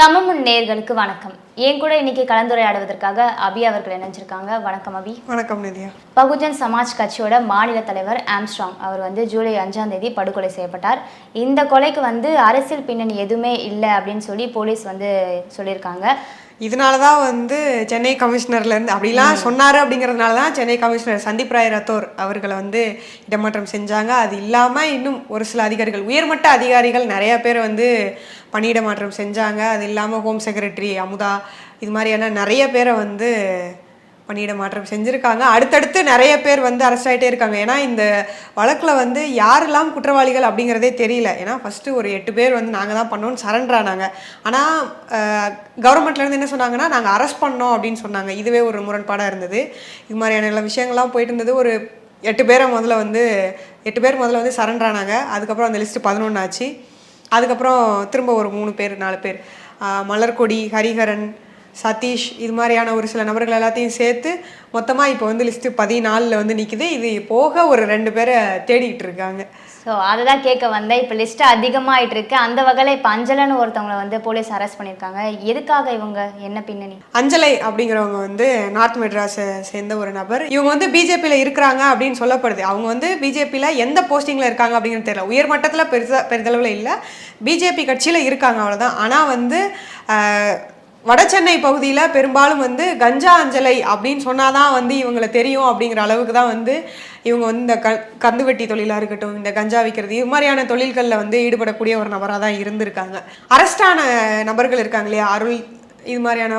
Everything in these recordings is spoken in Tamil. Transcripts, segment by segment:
தமிழ் நேயர்களுக்கு வணக்கம். என் கூட இன்னைக்கு கலந்துரையாடுவதற்காக அபி அவர்கள் இணைஞ்சிருக்காங்க. வணக்கம் அபி. வணக்கம் நித்யா. பகுஜன் சமாஜ் கட்சியோட மாநில தலைவர் ஆம்ஸ்ட்ராங் அவர் வந்து ஜூலை அஞ்சாம் தேதி படுகொலை செய்யப்பட்டார். இந்த கொலைக்கு வந்து அரசியல் பின்னணி எதுவுமே இல்லை அப்படின்னு சொல்லி போலீஸ் வந்து சொல்லியிருக்காங்க. இதனால தான் வந்து சென்னை கமிஷனர்லேருந்து அப்படிலாம் சொன்னார் அப்படிங்கிறதுனால தான் சென்னை கமிஷனர் சந்தீப் ராய் ரத்தோர் அவர்களை வந்து இடமாற்றம் செஞ்சாங்க. அது இல்லாமல் இன்னும் ஒரு சில அதிகாரிகள் உயர்மட்ட அதிகாரிகள் நிறைய பேர் வந்து பணியிட மாற்றம் செஞ்சாங்க. அது இல்லாமல் ஹோம் செக்ரட்டரி அமுதா இது மாதிரியான நிறைய பேரை வந்து பணியிட மாற்றம் செஞ்சுருக்காங்க. அடுத்தடுத்து நிறைய பேர் வந்து அரெஸ்ட் ஆகிட்டே இருக்காங்க. ஏன்னா இந்த வழக்கில் வந்து யாரெல்லாம் குற்றவாளிகள் அப்படிங்கிறதே தெரியல. ஏன்னா ஃபஸ்ட்டு ஒரு எட்டு பேர் வந்து நாங்கள் தான் பண்ணோம்னு சரண்டர் ஆனாங்க. ஆனால் கவர்மெண்ட்லேருந்து என்ன சொன்னாங்கன்னா நாங்கள் அரெஸ்ட் பண்ணோம் அப்படின்னு சொன்னாங்க. இதுவே ஒரு முரண்பாடாக இருந்தது. இது மாதிரியான எல்லா விஷயங்கள்லாம் போயிட்டு இருந்தது. ஒரு எட்டு பேரை முதல்ல வந்து எட்டு பேர் முதல்ல வந்து சரண்டர் ஆனாங்க. அதுக்கப்புறம் அந்த லிஸ்ட்டு பதினொன்று ஆச்சு. அதுக்கப்புறம் திரும்ப ஒரு மூணு பேர் நாலு பேர். மலர்கொடி ஹரிஹரன் சதீஷ் இது மாதிரியான ஒரு சில நபர்கள் எல்லாத்தையும் சேர்த்து மொத்தமாக இப்போ வந்து லிஸ்ட்டு பதினாலில் வந்து நிற்குது இது போக ஒரு ரெண்டு பேரை தேடிக்கிட்டு இருக்காங்க. ஸோ அதை தான் கேட்க வந்தேன். இப்போ லிஸ்ட் அதிகமாயிட்டு இருக்கு. அந்த வகையில் இப்போ அஞ்சலன்னு ஒருத்தவங்களை வந்து போலீஸ் அரெஸ்ட் பண்ணியிருக்காங்க. எதுக்காக இவங்க? என்ன பின்னணி? அஞ்சலை அப்படிங்கிறவங்க வந்து நார்த் மெட்ராஸை சேர்ந்த ஒரு நபர். இவங்க வந்து பிஜேபியில் இருக்கிறாங்க அப்படின்னு சொல்லப்படுது. அவங்க வந்து பிஜேபியில் எந்த போஸ்டிங்கில் இருக்காங்க அப்படிங்கிறது தெரியல. உயர் மட்டத்தில் பெருசா பெரிதளவில் இல்லை. பிஜேபி கட்சியில் இருக்காங்க அவ்வளோதான் ஆனால் வந்து வட சென்னை பகுதியில் பெரும்பாலும் வந்து கஞ்சா அஞ்சலை அப்படின்னு சொன்னாதான் வந்து இவங்களை தெரியும் அப்படிங்கிற அளவுக்கு தான் வந்து இவங்க வந்து இந்த க கந்துவெட்டி தொழிலாக இருக்கட்டும் இந்த கஞ்சா விற்கிறது இது மாதிரியான தொழில்களில் வந்து ஈடுபடக்கூடிய ஒரு நபராக தான் இருந்திருக்காங்க. அரஸ்டான நபர்கள் இருக்காங்க இல்லையா? அருள் இது மாதிரியான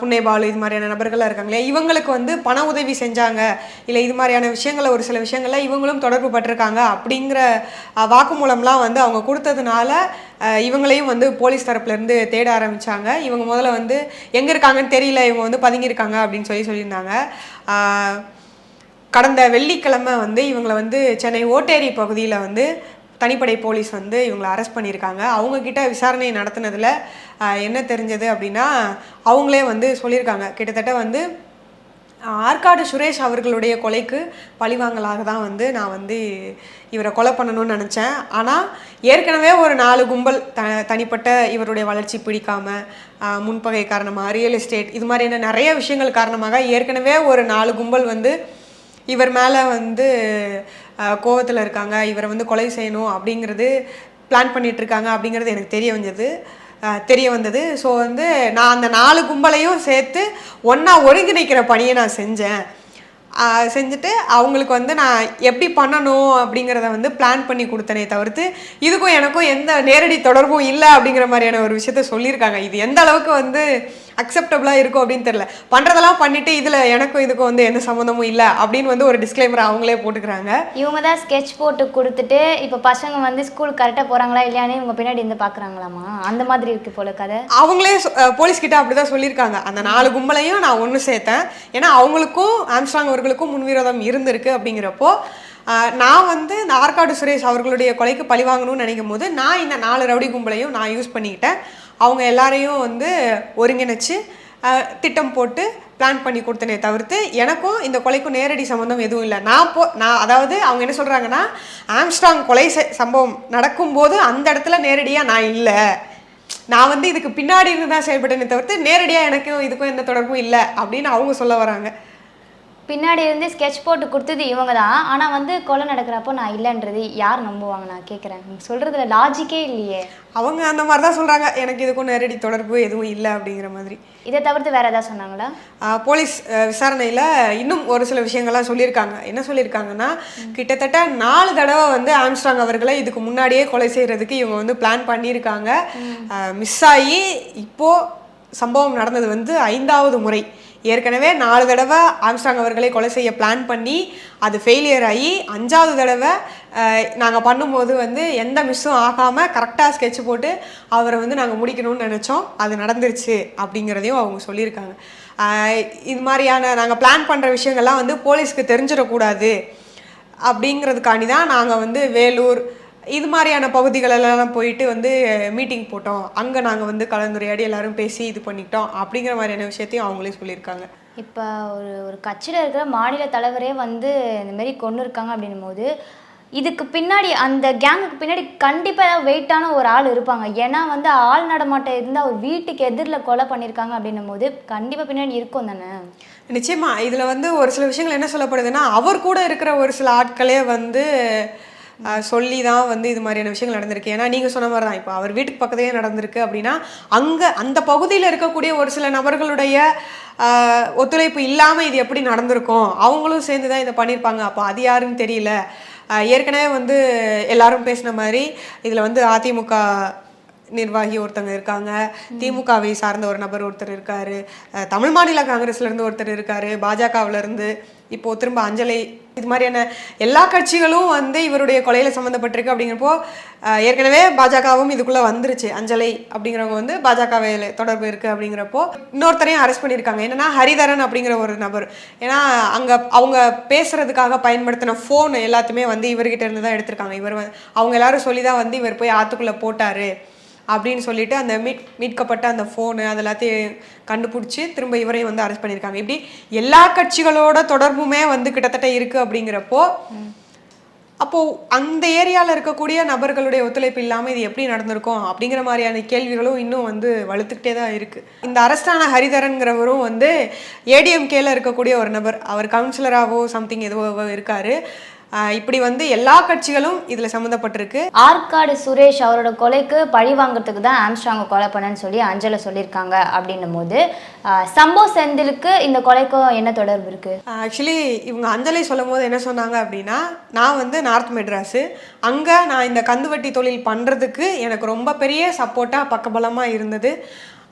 புன்னேபாலு இது மாதிரியான நபர்கள்லாம் இருக்காங்களே இவங்களுக்கு வந்து பண உதவி செஞ்சாங்க. இல்லை இது மாதிரியான விஷயங்களை ஒரு சில விஷயங்களில் இவங்களும் தொடர்பு பட்டிருக்காங்க அப்படிங்கிற வாக்குமூலம்லாம் வந்து அவங்க கொடுத்ததுனால இவங்களையும் வந்து போலீஸ் தரப்புலேருந்து தேட ஆரம்பித்தாங்க இவங்க முதல்ல வந்து எங்கே இருக்காங்கன்னு தெரியல இவங்க வந்து பதுங்கியிருக்காங்க அப்படின்னு சொல்லி சொல்லியிருந்தாங்க. கடந்த வெள்ளிக்கிழமை வந்து இவங்களை வந்து சென்னை ஓட்டேரி பகுதியில் வந்து தனிப்படை போலீஸ் வந்து இவங்களை அரெஸ்ட் பண்ணியிருக்காங்க. அவங்கக்கிட்ட விசாரணை நடத்தினதுல என்ன தெரிஞ்சது அப்படின்னா அவங்களே வந்து சொல்லியிருக்காங்க. கிட்டத்தட்ட வந்து ஆற்காடு சுரேஷ் அவர்களுடைய கொலைக்கு பழிவாங்கலாக தான் வந்து நான் வந்து இவரை கொலை பண்ணணும்னு நினச்சேன். ஆனால் ஏற்கனவே ஒரு நாலு கும்பல் த தனிப்பட்ட இவருடைய வளர்ச்சி பிடிக்காம முன்பகை காரணமாக ரியல் எஸ்டேட் இது மாதிரியான நிறைய விஷயங்கள் காரணமாக ஏற்கனவே ஒரு நாலு கும்பல் வந்து இவர் மேலே வந்து கோவத்தில் இருக்காங்க இவரை வந்து கொலை செய்யணும் அப்படிங்கிறது பிளான் பண்ணிட்டு இருக்காங்க அப்படிங்கிறது எனக்கு தெரிய வந்தது. தெரிய வந்தது. ஸோ வந்து நான் அந்த நாலு கும்பலையும் சேர்த்து ஒன்றா ஒருங்கிணைக்கிற பணியை நான் செஞ்சேன். செஞ்சுட்டு அவங்களுக்கு வந்து நான் எப்படி பண்ணணும் அப்படிங்கிறத வந்து பிளான் பண்ணி கொடுத்தனே தவிர்த்து இதுக்கும் எனக்கும் எந்த நேரடி தொடர்பும் இல்லை அப்படிங்கிற மாதிரியான ஒரு விஷயத்த சொல்லியிருக்காங்க. இது எந்த அளவுக்கு வந்து அக்செப்டபுளாக இருக்கும் அப்படின்னு தெரியல. பண்ணுறதெல்லாம் பண்ணிட்டு இதில் எனக்கும் இதுக்கும் வந்து எந்த சம்மந்தமும் இல்லை அப்படின்னு வந்து ஒரு டிஸ்க்ளைமர் அவங்களே போட்டுக்கிறாங்க. இவங்க தான் ஸ்கெட்ச் போட்டு கொடுத்துட்டு இப்போ பசங்க வந்து ஸ்கூல் கரெக்டாக போகிறாங்களா இல்லையான்னு இவங்க பின்னாடி இருந்து பார்க்குறாங்களாமா அந்த மாதிரி இருக்கு போல கதை. அவங்களே சொ- அஹ் போலீஸ் கிட்ட அப்படிதான் சொல்லியிருக்காங்க. அந்த நாலு கும்பலையும் நான் ஒன்று சேர்த்தேன். ஏன்னா அவங்களுக்கும் ஆம்ஸ்ட்ராங் அவர்களுக்கும் முன்விரோதம் இருந்திருக்கு அப்படிங்கிறப்போ நான் வந்து இந்த ஆற்காடு சுரேஷ் அவர்களுடைய கொலைக்கு பழி வாங்கணும்னு நினைக்கும் போது நான் இந்த நாலு ரவுடி கும்பலையும் நான் யூஸ் பண்ணிக்கிட்டேன். அவங்க எல்லாரையும் வந்து ஒருங்கிணைச்சு திட்டம் போட்டு பிளான் பண்ணி கொடுத்தனே தவிர்த்து எனக்கும் இந்த கொலைக்கும் நேரடி சம்மந்தம் எதுவும் இல்லை. நான் போ நான் அதாவது அவங்க என்ன சொல்கிறாங்கன்னா ஆம்ஸ்ட்ராங் கொலை செ- சம்பவம் நடக்கும்போது அந்த இடத்துல நேரடியாக நான் இல்லை. நான் வந்து இதுக்கு பின்னாடி இருந்து தான் செயல்பட்டேனே தவிர்த்து நேரடியாக எனக்கும் இதுக்கும் எந்த தொடர்பும் இல்லை அப்படின்னு அவங்க சொல்ல வராங்க. பின்னாடி இருந்து ஸ்கெட்ச் போட்டு கொடுத்தது இவங்க தான் ஆனால் வந்து கொலை நடக்கிறப்போ நான் இல்லைன்றது யார் நம்புவாங்க? நான் கேட்குறேன் சொல்கிறதுல லாஜிக்கே இல்லையே. அவங்க அந்த மாதிரி தான் சொல்கிறாங்க எனக்கு இதுக்கும் நேரடி தொடர்பு எதுவும் இல்லை அப்படிங்கிற மாதிரி. இதை தவிர்த்து வேற ஏதாவது சொன்னாங்களா? போலீஸ் விசாரணையில் இன்னும் ஒரு சில விஷயங்கள்லாம் சொல்லியிருக்காங்க. என்ன சொல்லியிருக்காங்கன்னா கிட்டத்தட்ட நாலு தடவை வந்து ஆம்ஸ்ட்ராங் அவர்களை இதுக்கு முன்னாடியே கொலை செய்கிறதுக்கு இவங்க வந்து பிளான் பண்ணியிருக்காங்க. மிஸ் ஆகி இப்போது சம்பவம் நடந்தது வந்து ஐந்தாவது முறை. ஏற்கனவே நாலு தடவை ஆம்ஸ்ட்ராங் அவர்களை கொலை செய்ய பிளான் பண்ணி அது ஃபெயிலியர் ஆகி அஞ்சாவது தடவை நாங்கள் பண்ணும்போது வந்து எந்த மிஸ்ஸும் ஆகாமல் கரெக்டாக ஸ்கெட்ச் போட்டு அவரை வந்து நாங்கள் முடிக்கணும்னு நினச்சோம். அது நடந்துருச்சு அப்படிங்கிறதையும் அவங்க சொல்லியிருக்காங்க. இது மாதிரியான நாங்கள் பிளான் பண்ணுற விஷயங்கள்லாம் வந்து போலீஸ்க்கு தெரிஞ்சிடக்கூடாது அப்படிங்கிறதுக்காண்டி தான் நாங்கள் வந்து வேலூர் இது மாதிரியான பகுதிகளெல்லாம் போயிட்டு வந்து மீட்டிங் போட்டோம். அங்கே நாங்கள் வந்து கலந்துரையாடி எல்லாரும் பேசி இது பண்ணிக்கிட்டோம். அப்படிங்கிற மாதிரியான விஷயத்தையும் அவங்களே சொல்லியிருக்காங்க. இப்போ ஒரு ஒரு கட்சியில் இருக்கிற மாநில தலைவரே வந்து இந்த மாதிரி கொண்டு இருக்காங்க அப்படின்னும் போது இதுக்கு பின்னாடி அந்த கேங்குக்கு பின்னாடி கண்டிப்பாக ஏதாவது வெயிட்டான ஒரு ஆள் இருப்பாங்க. ஏன்னா வந்து ஆள் நடமாட்டம் இருந்தால் அவர் வீட்டுக்கு எதிரில் கொலை பண்ணியிருக்காங்க அப்படின்னும் போது கண்டிப்பாக பின்னாடி இருக்கும் தானே? நிச்சயமா. இதுல வந்து ஒரு சில விஷயங்கள் என்ன சொல்லப்படுதுன்னா அவர் கூட இருக்கிற ஒரு சில ஆட்களே வந்து சொல்லி தான் வந்து இது மாதிரியான விஷயங்கள் நடந்திருக்கு. ஏன்னா நீங்கள் சொன்ன மாதிரி தான் இப்போ அவர் வீட்டுக்கு பக்கத்துலேயே நடந்திருக்கு அப்படின்னா அங்கே அந்த பகுதியில் இருக்கக்கூடிய ஒரு சில நபர்களுடைய ஒத்துழைப்பு இல்லாமல் இது எப்படி நடந்திருக்கும்? அவங்களும் சேர்ந்து தான் இதை பண்ணியிருப்பாங்க அப்போ அது யாருன்னு தெரியல. ஏற்கனவே வந்து எல்லாரும் பேசின மாதிரி இதில் வந்து அதிமுக நிர்வாகி ஒருத்தங்க இருக்காங்க. திமுகவை சார்ந்த ஒரு நபர் ஒருத்தர் இருக்காரு. தமிழ் மாநில காங்கிரஸ்ல இருந்து ஒருத்தர் இருக்காரு. பாஜகவுல இருந்து இப்போ திரும்ப அஞ்சலை. இது மாதிரியான எல்லா கட்சிகளும் வந்து இவருடைய கொலையில சம்மந்தப்பட்டிருக்கு அப்படிங்கிறப்போ ஏற்கனவே பாஜகவும் இதுக்குள்ள வந்துருச்சு. அஞ்சலை அப்படிங்கிறவங்க வந்து பாஜகவை தொடர்பு இருக்கு அப்படிங்கிறப்போ இன்னொருத்தரையும் அரெஸ்ட் பண்ணியிருக்காங்க. என்னன்னா ஹரிதரன் அப்படிங்கிற ஒரு நபர். ஏன்னா அங்க அவங்க பேசுறதுக்காக பயன்படுத்தின ஃபோன் எல்லாத்தையுமே வந்து இவர்கிட்ட இருந்து தான் எடுத்திருக்காங்க. இவர் அவங்க எல்லாரும் சொல்லி தான் வந்து இவர் போய் ஆத்துக்குள்ள போட்டாரு. அப்படின்னு சொல்லிட்டு அந்த மீட் மீட்கப்பட்ட அந்த ஃபோனு அது எல்லாத்தையும் கண்டுபிடிச்சி திரும்ப இவரையும் வந்து அரெஸ்ட் பண்ணியிருக்காங்க. இப்படி எல்லா கட்சிகளோட தொடர்புமே வந்து கிட்டத்தட்ட இருக்கு அப்படிங்கிறப்போ அப்போ அந்த ஏரியாவில் இருக்கக்கூடிய நபர்களுடைய ஒத்துழைப்பு இல்லாமல் இது எப்படி நடந்திருக்கும் அப்படிங்கிற மாதிரியான கேள்விகளும் இன்னும் வந்து வலுத்துக்கிட்டே தான் இருக்கு. இந்த அரஸ்டான ஹரிதரன்கிறவரும் வந்து ஏடிஎம்கேல இருக்கக்கூடிய ஒரு நபர். அவர் கவுன்சிலராகவோ சம்திங் எதுவோ இருக்காரு. இப்படி வந்து எல்லா கட்சிகளும் இதில் சம்மந்தப்பட்டிருக்கு. ஆற்காடு சுரேஷ் அவரோட கொலைக்கு பழி வாங்குறதுக்கு தான் ஆம்ஸ்ட்ராங்கை கொலை பண்ணேன்னு சொல்லி அஞ்சலை சொல்லியிருக்காங்க அப்படின்னும் போது சம்போ செந்திலுக்கு இந்த கொலைக்கும் என்ன தொடர்பு இருக்கு? ஆக்சுவலி இவங்க அஞ்சலி சொல்லும் போது என்ன சொன்னாங்க அப்படின்னா நான் வந்து நார்த் மெட்ராஸு அங்கே நான் இந்த கந்துவட்டி தொழில் பண்ணுறதுக்கு எனக்கு ரொம்ப பெரிய சப்போர்ட்டாக பக்கபலமாக இருந்தது.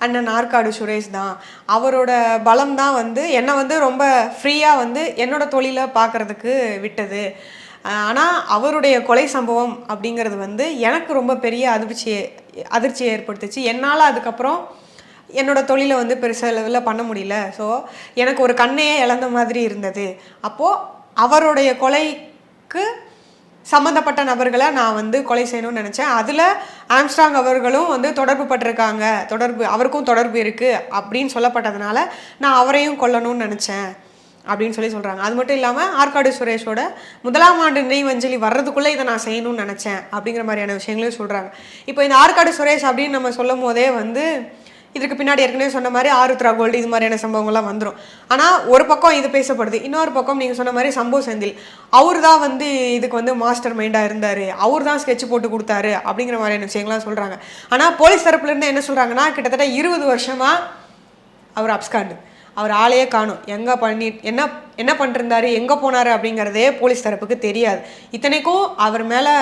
அண்ணன் நாற்காடு சுரேஷ் தான். அவரோட பலம் தான் வந்து என்னை வந்து ரொம்ப ஃப்ரீயாக வந்து என்னோட தொழிலை பார்க்குறதுக்கு விட்டது. ஆனால் அவருடைய கொலை சம்பவம் அப்படிங்கிறது வந்து எனக்கு ரொம்ப பெரிய அதிர்ச்சியை அதிர்ச்சியை ஏற்படுத்துச்சு. என்னால் அதுக்கப்புறம் என்னோட தொழிலை வந்து பெருசளவில் பண்ண முடியல. ஸோ எனக்கு ஒரு கண்ணையே இழந்த மாதிரி இருந்தது. அப்போது அவருடைய கொலைக்கு சம்மந்தப்பட்ட நபர்களை நான் வந்து கொலை செய்யணும்னு நினச்சேன். அதில் ஆம்ஸ்ட்ராங் அவர்களும் வந்து தொடர்பு பட்டிருக்காங்க தொடர்பு அவருக்கும் தொடர்பு இருக்குது அப்படின்னு சொல்லப்பட்டதுனால நான் அவரையும் கொல்லணும்னு நினச்சேன் அப்படின்னு சொல்லி சொல்கிறாங்க அது மட்டும் இல்லாமல் ஆற்காடு சுரேஷோட முதலாம் ஆண்டு நினைவஞ்சலி வர்றதுக்குள்ளே இதை நான் செய்யணும்னு நினச்சேன் அப்படிங்கிற மாதிரியான விஷயங்களையும் சொல்கிறாங்க இப்போ இந்த ஆற்காடு சுரேஷ் அப்படின்னு நம்ம சொல்லும் போதே வந்து இதுக்கு பின்னாடி ஏற்கனவே சொன்ன மாதிரி ஆருத்ரா கோல்டு இது மாதிரியான சம்பவங்கள்லாம் வந்துடும் ஆனால் ஒரு பக்கம் இது பேசப்படுது இன்னொரு பக்கம் நீங்கள் சொன்ன மாதிரி சம்பவ செந்தில். அவர் தான் வந்து இதுக்கு வந்து மாஸ்டர் மைண்டாக இருந்தார். அவர் தான் ஸ்கெட்ச் போட்டு கொடுத்தாரு அப்படிங்கிற மாதிரியான விஷயங்கள்லாம் சொல்கிறாங்க ஆனால் போலீஸ் தரப்புலேருந்து என்ன சொல்கிறாங்கன்னா கிட்டத்தட்ட இருபது வருஷமாக அவர் அப்ஸ்காண்டு அவர் ஆளையே காணும். எங்கே பண்ணி என்ன என்ன பண்ணிருந்தாரு எங்கே போனார் அப்படிங்கிறதே போலீஸ் தரப்புக்கு தெரியாது. இத்தனைக்கும் அவர் மேலே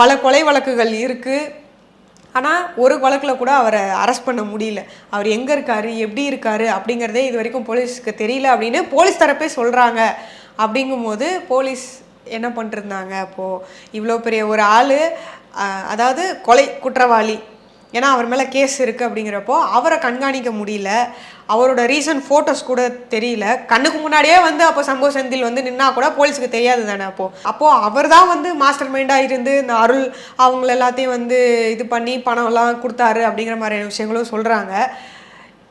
பல கொலை வழக்குகள் இருக்குது ஆனால் ஒரு வழக்கில் கூட அவரை அரெஸ்ட் பண்ண முடியல. அவர் எங்கே இருக்காரு எப்படி இருக்காரு அப்படிங்கிறதே இது வரைக்கும் போலீஸ்க்கு தெரியல அப்படின்னு போலீஸ் தரப்பே சொல்கிறாங்க அப்படிங்கும்போது போலீஸ் என்ன பண்ணிருந்தாங்க அப்போது இவ்வளோ பெரிய ஒரு ஆள் அதாவது கொலை குற்றவாளி. ஏன்னா அவர் மேலே கேஸ் இருக்குது அப்படிங்கிறப்போ அவரை கண்காணிக்க முடியல. அவரோட ரீசன்ட் ஃபோட்டோஸ் கூட தெரியல. கண்ணுக்கு முன்னாடியே வந்து அப்போ சம்பவ செந்தில் வந்து நின்னா கூட போலீஸுக்கு தெரியாது தானே அப்போது அப்போது அவர் தான் வந்து மாஸ்டர் மைண்டாக இருந்து இந்த அருள் அவங்கள எல்லாத்தையும் வந்து இது பண்ணி பணம்லாம் கொடுத்தாரு அப்படிங்கிற மாதிரியான விஷயங்களும் சொல்கிறாங்க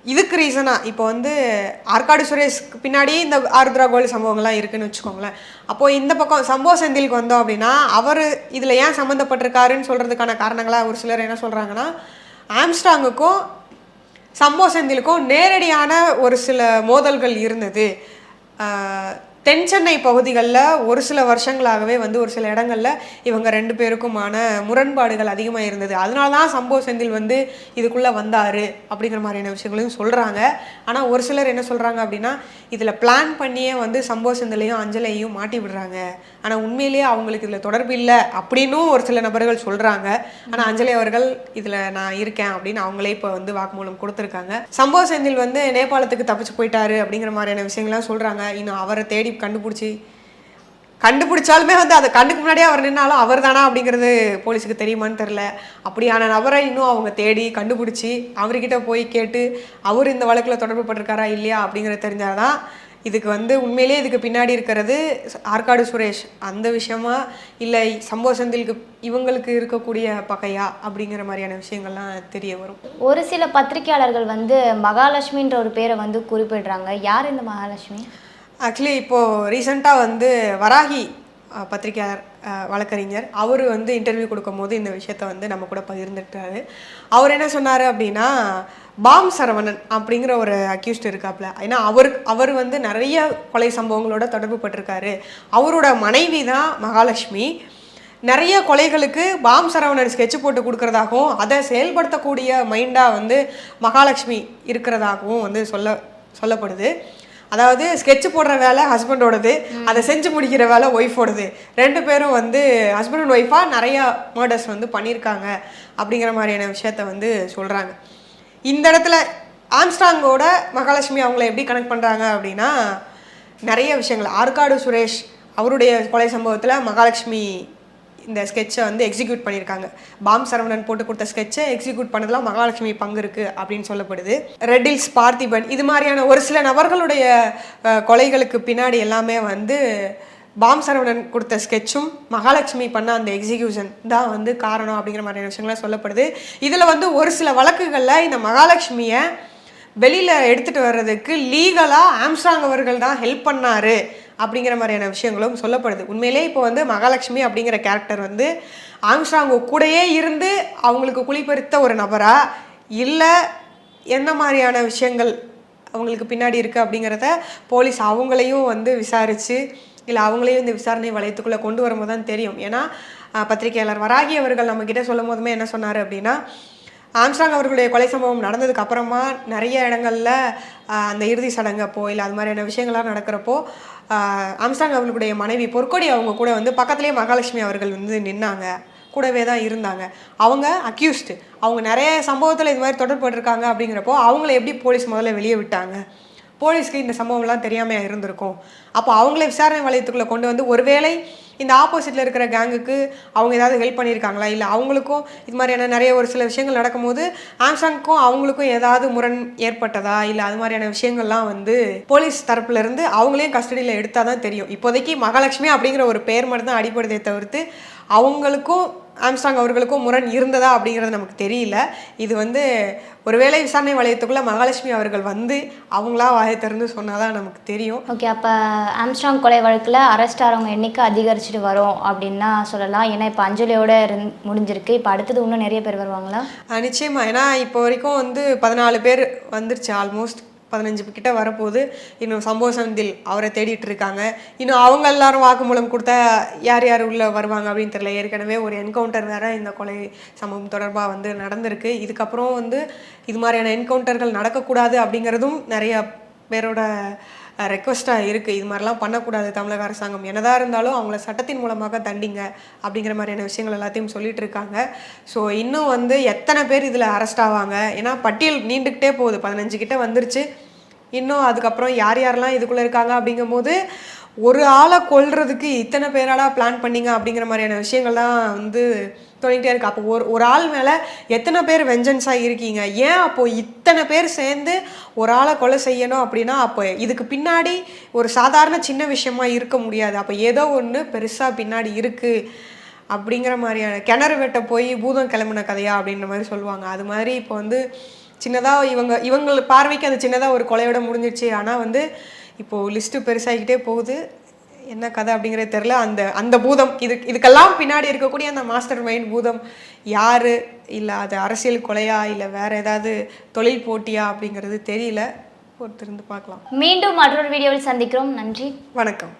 இதுக்கு ரீசனாக இப்போ வந்து ஆற்காடு சுரேஷ்க்கு பின்னாடி இந்த ஆருத்ரா கோயில் சம்பவங்கள்லாம் இருக்குன்னு வச்சுக்கோங்களேன். அப்போது இந்த பக்கம் சம்பவ செந்திலுக்கு வந்தோம் அப்படின்னா அவர் இதில் ஏன் சம்மந்தப்பட்டிருக்காருன்னு சொல்கிறதுக்கான காரணங்களாக ஒரு சிலர் என்ன சொல்கிறாங்கன்னா ஆம்ஸ்டாங்குக்கும் சம்போ செந்திலுக்கும் நேரடியான ஒரு சில மோதல்கள் இருந்தது. தென் சென்னை பகுதிகளில் ஒரு சில வருஷங்களாகவே வந்து ஒரு சில இடங்களில் இவங்க ரெண்டு பேருக்குமான முரண்பாடுகள் அதிகமாக இருந்தது. அதனால தான் சம்பவ செந்தில் வந்து இதுக்குள்ளே வந்தார் அப்படிங்கிற மாதிரியான விஷயங்களையும் சொல்கிறாங்க ஆனால் ஒரு சிலர் என்ன சொல்கிறாங்க அப்படின்னா இதில் பிளான் பண்ணியே வந்து சம்பவ செந்திலையும் அஞ்சலையும் மாட்டி விடுறாங்க. ஆனால் உண்மையிலேயே அவங்களுக்கு இதில் தொடர்பு இல்லை அப்படின்னும் ஒரு சில நபர்கள் சொல்கிறாங்க ஆனால் அஞ்சலி அவர்கள் இதில் நான் இருக்கேன் அப்படின்னு அவங்களே இப்போ வந்து வாக்குமூலம் கொடுத்துருக்காங்க. சம்பவ செந்தில் வந்து நேபாளத்துக்கு தப்பிச்சு போயிட்டாரு அப்படிங்கிற மாதிரியான விஷயங்கள்லாம் சொல்கிறாங்க இன்னும் அவரை தேடி கண்டுபிடிச்சி கண்டுபிடிச்சாலுமே வந்து அதை கண்ணுக்கு முன்னாடியே அவர் நின்னாலும் அவர் தானா அப்படிங்கிறது போலீஸுக்கு தெரியுமான்னு தெரில அப்படியான நபரை இன்னும் அவங்க தேடி கண்டுபிடிச்சி அவர்கிட்ட போய் கேட்டு அவர் இந்த வழக்கில் தொடர்பு பட்டிருக்காரா இல்லையா அப்படிங்கிறது தெரிஞ்சாதான் இதுக்கு வந்து உண்மையிலேயே இதுக்கு பின்னாடி இருக்கிறது ஆற்காடு சுரேஷ். அந்த விஷயமா இல்லை சம்பவ சந்திலுக்கு இவங்களுக்கு இருக்கக்கூடிய பகையா அப்படிங்கிற மாதிரியான விஷயங்கள்லாம் தெரிய வரும். ஒரு சில பத்திரிக்கையாளர்கள் வந்து மகாலட்சுமின்ற ஒரு பேரை வந்து குறிப்பிடுறாங்க. யார் இந்த மகாலட்சுமி? ஆக்சுவலி இப்போது ரீசெண்டாக வந்து வராகி பத்திரிகையாளர் வழக்கறிஞர் அவர் வந்து இன்டர்வியூ கொடுக்கும்போது இந்த விஷயத்த வந்து நம்ம கூட பகிர்ந்துட்டாரு அவர் என்ன சொன்னார் அப்படின்னா பாம் சரவணன் அப்படிங்கிற ஒரு அக்யூஸ்ட் இருக்காப்ல. ஏன்னா அவர் அவர் வந்து நிறைய கொலை சம்பவங்களோட தொடர்பு பட்டிருக்காரு. அவரோட மனைவி தான் மகாலட்சுமி. நிறைய கொலைகளுக்கு பாம் சரவணன் ஸ்கெட்ச் போட்டு கொடுக்கறதாகவும் அதை செயல்படுத்தக்கூடிய மைண்டாக வந்து மகாலட்சுமி இருக்கிறதாகவும் வந்து சொல்ல சொல்லப்படுது. அதாவது ஸ்கெட்ச் போடுற வேலை ஹஸ்பண்டோடது அதை செஞ்சு முடிக்கிற வேலை ஒய்ஃபோடது ரெண்டு பேரும் வந்து ஹஸ்பண்ட் அண்ட் ஒய்ஃபாக நிறையா மர்டர்ஸ் வந்து பண்ணியிருக்காங்க அப்படிங்கிற மாதிரியான விஷயத்த வந்து சொல்கிறாங்க இந்த இடத்துல ஆம்ஸ்டாங்கோட மகாலட்சுமி அவங்கள எப்படி கனெக்ட் பண்ணுறாங்க அப்படின்னா நிறைய விஷயங்கள். ஆற்காடு சுரேஷ் அவருடைய கொலை சம்பவத்தில் மகாலட்சுமி இந்த ஸ்கெட்சை வந்து எக்ஸிக்யூட் பண்ணியிருக்காங்க. பாம் சரவணன் போட்டு கொடுத்த ஸ்கெட்சை எக்ஸிக்யூட் பண்ணதில் மகாலட்சுமி பங்கு இருக்குது அப்படின்னு சொல்லப்படுது. ரெட்டில்ஸ் பார்த்திபன் இது மாதிரியான ஒரு சில நபர்களுடைய கொலைகளுக்கு பின்னாடி எல்லாமே வந்து பாம் சரவணன் கொடுத்த ஸ்கெட்சும் மகாலட்சுமி பண்ண அந்த எக்ஸிக்யூஷன் தான் வந்து காரணம் அப்படிங்கிற மாதிரியான விஷயங்கள்லாம் சொல்லப்படுது. இதில் வந்து ஒரு சில வழக்குகளில் இந்த மகாலட்சுமியை வெளியில் எடுத்துகிட்டு வர்றதுக்கு லீகலாக ஆம்ஸ்டாங் அவர்கள் தான் ஹெல்ப் பண்ணாரு. அப்படிங்கிற மாதிரியான விஷயங்களும் சொல்லப்படுது. உண்மையிலே இப்போ வந்து மகாலட்சுமி அப்படிங்கிற கேரக்டர் வந்து ஆம்ஸ்டாங் கூடயே இருந்து அவங்களுக்கு குளிப்பறித்த ஒரு நபரா? இல்லை என்ன மாதிரியான விஷயங்கள் அவங்களுக்கு பின்னாடி இருக்குது அப்படிங்கிறத போலீஸ் அவங்களையும் வந்து விசாரித்து இல்லை அவங்களையும் இந்த விசாரணை வளையத்துக்குள்ளே கொண்டு வரும்போது தான் தெரியும். ஏன்னா பத்திரிகையாளர் வராகி அவர்கள் நம்மக்கிட்ட சொல்லும் போதுமே என்ன சொன்னார் அப்படின்னா ஆம்ஸ்டாங் அவர்களுடைய கொலை சம்பவம் நடந்ததுக்கு அப்புறமா நிறைய இடங்களில் அந்த இறுதி சடங்கப்போ இல்லை அது மாதிரியான விஷயங்கள்லாம் நடக்கிறப்போ ஆஹ், ஆம்ஸ்டாங் அவர்களுடைய மனைவி பொற்கொடி அவங்க கூட வந்து பக்கத்துலேயே மகாலட்சுமி அவர்கள் வந்து நின்னாங்க. கூடவே தான் இருந்தாங்க. அவங்க அக்யூஸ்டு அவங்க நிறைய சம்பவத்தில் இது மாதிரி தொடர்பட்டிருக்காங்க அப்படிங்கிறப்போ அவங்கள எப்படி போலீஸ் முதல்ல வெளியே விட்டாங்க? போலீஸ்க்கு இந்த சம்பவம்லாம் தெரியாமையாக இருந்திருக்கும். அப்போ அவங்கள விசாரணை வளையத்துக்குள்ளே கொண்டு வந்து ஒருவேளை இந்த ஆப்போசிட்டில் இருக்கிற கேங்குக்கு அவங்க ஏதாவது ஹெல்ப் பண்ணியிருக்காங்களா? இல்லை அவங்களுக்கும் இது மாதிரியான நிறைய ஒரு சில விஷயங்கள் நடக்கும்போது ஆம்சாங்க்கும் அவங்களுக்கும் ஏதாவது முரண் ஏற்பட்டதா? இல்லை அது மாதிரியான விஷயங்கள்லாம் வந்து போலீஸ் தரப்புலேருந்து அவங்களையும் கஸ்டடியில் எடுத்தால் தான் தெரியும். இப்போதைக்கு மகாலட்சுமி அப்படிங்கிற ஒரு பெயர் மட்டும் தான் அடிப்படுதே தவிர்த்து அவங்களுக்கும் ஆம்ஸ்டாங் அவர்களுக்கும் முரண் இருந்ததா அப்படிங்கிறது நமக்கு தெரியல. இது வந்து ஒருவேளை விசாரணை வளையத்துக்குள்ள மகாலட்சுமி அவர்கள் வந்து அவங்களா வாயை திறந்து சொன்னாதான் நமக்கு தெரியும். ஓகே அப்போ ஆம்ஸ்ட்ராங் கொலை வழக்கில் அரெஸ்ட் ஆகிறவங்க எண்ணிக்கை அதிகரிச்சுட்டு வரும் அப்படின்னா சொல்லலாம். ஏன்னா இப்போ அஞ்சலியோட இருந் முடிஞ்சிருக்கு. இப்போ அடுத்தது இன்னும் நிறைய பேர் வருவாங்களா? அஹ் நிச்சயமா. ஏன்னா இப்போ வரைக்கும் வந்து பதினாலு பேர் வந்துருச்சு ஆல்மோஸ்ட் பதினஞ்சு கிட்ட வரப்போகுது. இன்னும் சம்பவ சந்தில் அவரை தேடிட்டு இருக்காங்க. இன்னும் அவங்க எல்லாரும் வாக்குமூலம் கொடுத்தா யார் யார் உள்ள வருவாங்க அப்படின்னு தெரியல. ஏற்கனவே ஒரு என்கவுண்டர் வேற இந்த கொலை சம்பவம் தொடர்பாக வந்து நடந்திருக்கு. இதுக்கப்புறம் வந்து இது மாதிரியான என்கவுண்டர்கள் நடக்கக்கூடாது அப்படிங்கிறதும் நிறைய பேரோட ரெக்வஸ்ட்டாக இருக்குது இது மாதிரிலாம் பண்ணக்கூடாது தமிழக அரசாங்கம். என்னதான் இருந்தாலும் அவங்கள சட்டத்தின் மூலமாக தண்டிங்க அப்படிங்கிற மாதிரியான விஷயங்கள் எல்லாத்தையும் சொல்லிட்டு இருக்காங்க. ஸோ இன்னும் வந்து எத்தனை பேர் இதில் அரெஸ்ட் ஆவாங்க? ஏன்னா பட்டியல் நீண்டுக்கிட்டே போகுது. பதினஞ்சு கிட்ட வந்துருச்சு. இன்னும் அதுக்கப்புறம் யார் யாரெல்லாம் இதுக்குள்ளே இருக்காங்க அப்படிங்கும்போது ஒரு ஆளை கொல்றதுக்கு இத்தனை பேராடா பிளான் பண்ணிங்க அப்படிங்கிற மாதிரியான விஷயங்கள்லாம் வந்து தோணிகிட்டே இருக்கு. அப்போ ஒரு ஒரு ஆள் மேலே எத்தனை பேர் வெஞ்சன்ஸாக இருக்கீங்க? ஏன் அப்போ இத்தனை பேர் சேர்ந்து ஒரு ஆளை கொலை செய்யணும் அப்படின்னா அப்போ இதுக்கு பின்னாடி ஒரு சாதாரண சின்ன விஷயமா இருக்க முடியாது. அப்போ ஏதோ ஒன்று பெருசாக பின்னாடி இருக்குது அப்படிங்கிற மாதிரியான கிணறு வெட்ட போய் பூதம் கிளம்புன கதையா அப்படின்ற மாதிரி சொல்லுவாங்க. அது மாதிரி இப்போ வந்து சின்னதாக இவங்க இவங்க பார்வைக்கு அது சின்னதாக ஒரு கொலையோட முடிஞ்சிருச்சு ஆனால் வந்து இப்போது லிஸ்ட்டு பெருசாகிக்கிட்டே போகுது. என்ன கதை அப்படிங்கிறது தெரில அந்த அந்த பூதம் இது இதுக்கெல்லாம் பின்னாடி இருக்கக்கூடிய அந்த மாஸ்டர் மைண்ட் பூதம் யார்? இல்லை அது அரசியல் கொலையா? இல்லை வேறு ஏதாவது தொழில் போட்டியா அப்படிங்கிறது தெரியல. பொறுத்திருந்து பார்க்கலாம். மீண்டும் மற்றொரு வீடியோவில் சந்திக்கிறோம். நன்றி. வணக்கம்.